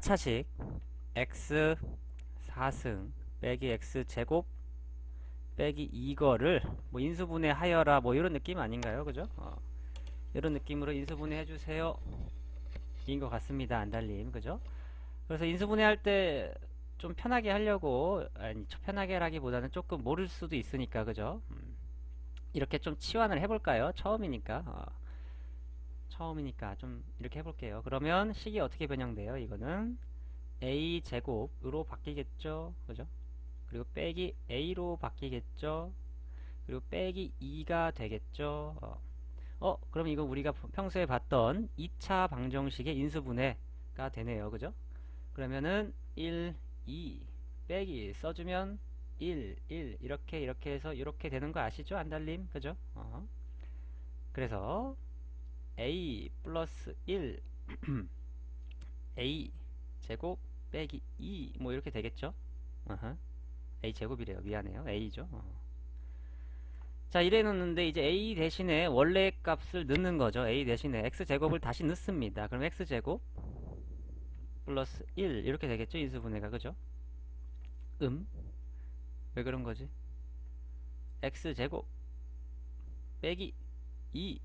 4차식 x 4승 빼기 x 제곱 빼기 이거를 뭐 인수분해 하여라 뭐 이런 느낌 아닌가요? 그죠? 어. 이런 느낌으로 인수분해 해주세요. 인 것 같습니다. 안달님 그죠? 그래서 인수분해 할 때 좀 편하게 하려고 아니 편하게 라기보다는 조금 모를 수도 있으니까 그죠? 음. 이렇게 좀 치환을 해볼까요? 처음이니까. 어. 처음이니까 좀 이렇게 해볼게요. 그러면 식이 어떻게 변형돼요? 이거는 a 제곱으로 바뀌겠죠, 그죠? 그리고 빼기 a로 바뀌겠죠. 그리고 빼기 2가 되겠죠. 어, 어 그럼 이거 우리가 평소에 봤던 2차 방정식의 인수분해가 되네요, 그죠? 그러면은 1, 2 빼기 써주면 1, 1 이렇게 이렇게 해서 이렇게 되는 거 아시죠, 안달님, 그죠? 어. 그래서 a 플러스 1 a 제곱 빼기 2 뭐 이렇게 되겠죠? 어허. a 제곱이래요. 미안해요. a죠. 어. 자 이래 놓는데 이제 a 대신에 원래 값을 넣는 거죠. a 대신에 x 제곱을 다시 넣습니다. 그럼 x 제곱 플러스 1 이렇게 되겠죠? 인수분해가 그죠? 음? 왜 그런 거지? x 제곱 빼기 2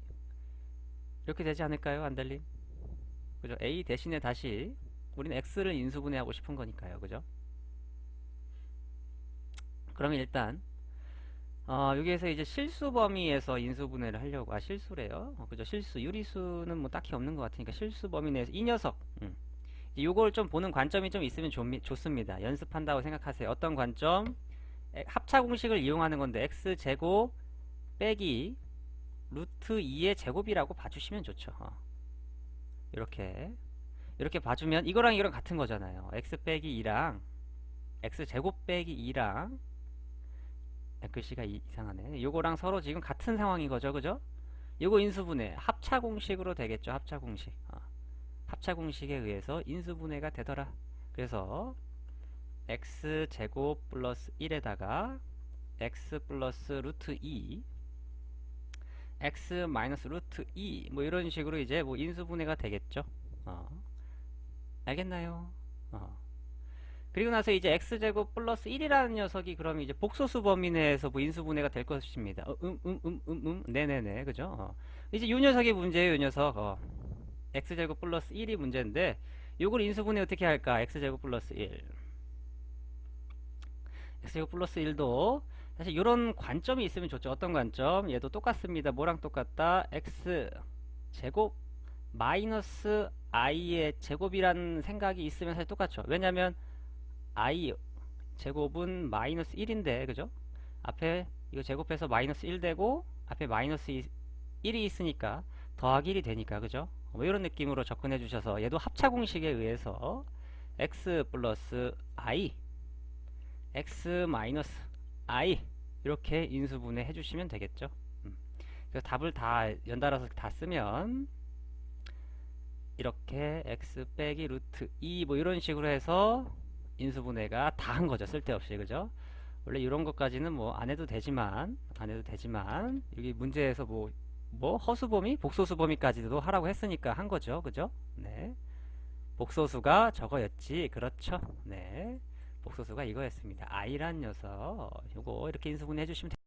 이렇게 되지 않을까요? 안달님? 그죠? A 대신에 다시 우리는 X를 인수분해하고 싶은 거니까요. 그죠? 그러면 일단 어, 여기에서 이제 실수 범위에서 인수분해를 하려고 아 실수래요. 어, 그죠? 실수 유리수는 뭐 딱히 없는 것 같으니까 실수 범위 내에서 이 녀석 음. 요걸 좀 보는 관점이 좀 있으면 좋, 좋습니다. 연습한다고 생각하세요. 어떤 관점? 에, 합차 공식을 이용하는 건데 x 제곱 빼기 루트 2의 제곱이라고 봐주시면 좋죠. 어. 이렇게 이렇게 봐주면 이거랑 이거랑 같은 거잖아요. x 빼기 2랑 x 제곱 빼기 2랑 글씨가 이, 이상하네. 요거랑 서로 지금 같은 상황인 거죠, 그죠? 요거 인수분해 합차 공식으로 되겠죠, 합차 공식. 어. 합차 공식에 의해서 인수분해가 되더라. 그래서 x 제곱 플러스 1에다가 x 플러스 루트 2 x 마이너스 루트 2 뭐 이런 식으로 이제 뭐 인수분해가 되겠죠. 어. 알겠나요? 어. 그리고 나서 이제 x제곱 플러스 1이라는 녀석이 그럼 이제 복소수 범위 내에서 뭐 인수분해가 될 것입니다. 어, 음, 음, 음, 음, 음, 네네네, 그죠? 어. 이제 요 녀석이 문제예요, 요 녀석. 어. x제곱 플러스 1이 문제인데, 요걸 인수분해 어떻게 할까? x제곱 플러스 1. x제곱 플러스 1도 사실 이런 관점이 있으면 좋죠. 어떤 관점? 얘도 똑같습니다. 뭐랑 똑같다? x 제곱 마이너스 i의 제곱이라는 생각이 있으면 사실 똑같죠. 왜냐면 i 제곱은 마이너스 1인데 그죠? 앞에 이거 제곱해서 마이너스 1 되고 앞에 마이너스 1이 있으니까 더하기 1이 되니까 그죠? 뭐 이런 느낌으로 접근해 주셔서 얘도 합차 공식에 의해서 x 플러스 i x 마이너스 i 이렇게 인수분해 해주시면 되겠죠. 음. 그래서 답을 다 연달아서 다 쓰면 이렇게 x 빼기 루트 2 뭐 이런 식으로 해서 인수분해가 다 한 거죠. 쓸데없이 그죠? 원래 이런 것까지는 뭐 안 해도 되지만 안 해도 되지만 여기 문제에서 뭐 뭐 허수 범위, 복소수 범위까지도 하라고 했으니까 한 거죠. 그죠? 네. 복소수가 저거였지. 그렇죠. 네. 복소수가 이거였습니다. i란 녀석 요거 이렇게 인수분해 해주시면 됩니다.